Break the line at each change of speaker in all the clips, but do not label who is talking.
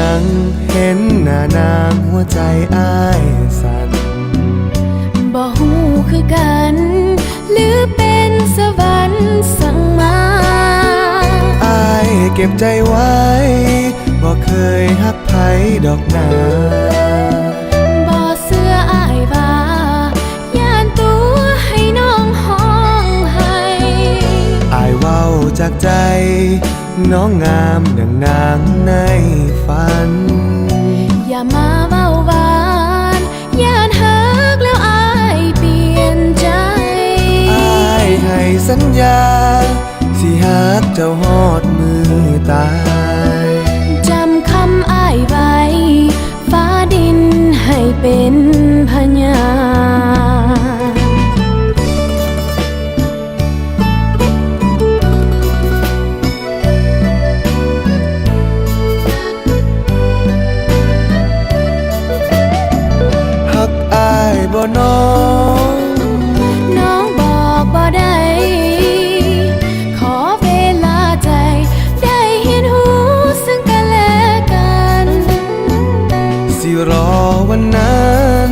ยังเห็นหน้านางหัวใจอ้ายสั่น
บ่ฮู้คือกัน หรือเป็นสวรรค์สั่งมา
อายเก็บใจไว้บ่เคยหักไผดอกนา
บ่เสื้ออายบาย่านตัวให้น้องห้องให้
อายเว้าจากใจ น้องงามดังนางในฝัน
อย่ามาเว้าหวานย่านหักแล้วอายเปลี่ยนใจอายใ
ห้สัญญา สิฮักเจ้าฮอด รอวันนั้น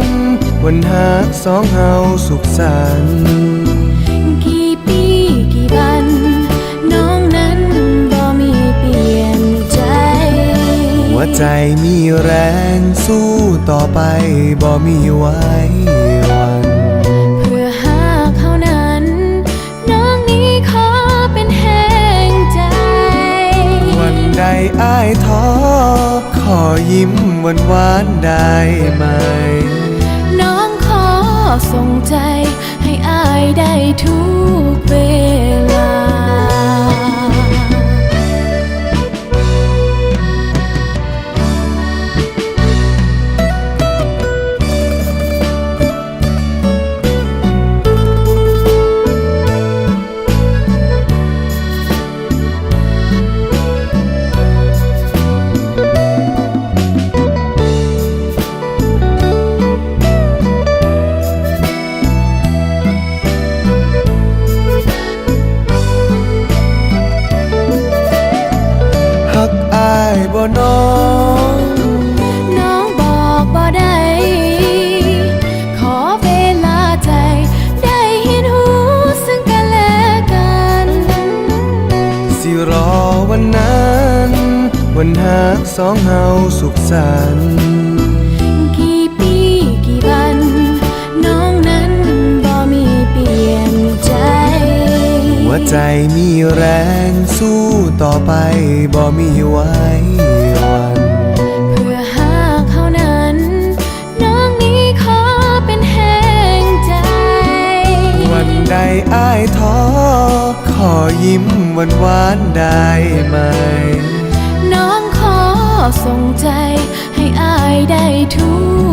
วันฮักสองเฮาสุขสันต์
กี่ปีกี่วัน น้องนั้นบ่มีเปลี่ยนใจ หัวใจ
มีแรงสู้ต่อไปบ่มีไว้วัน
เพื่อหาเขานั้น น้องนี้ขอเป็นแห่งใจ วัน
ใดอ้ายท้อขอยิ้ม หวานหวานได้ไหม
น้องขอส่งใจให้อายได้ทุกเวลา
น้อง
น้องบอกบ่ได้ขอเวลาใจ ได้เห็นหูซึ่งกันและกัน
สิรอวันนั้น วันฮักสองเฮาสุขสันต์
ใ
จมีแรงสู้ต่อไปบ่มีไว้วัน
เพื่อหาเขานั้น น้องนี้ขอเป็นแห่งใจ วัน
ใดอ้ายท้อขอยิ้มหวานหวานๆได้ไหม
น้องขอส่งใจให้อายได้ทุกเวลา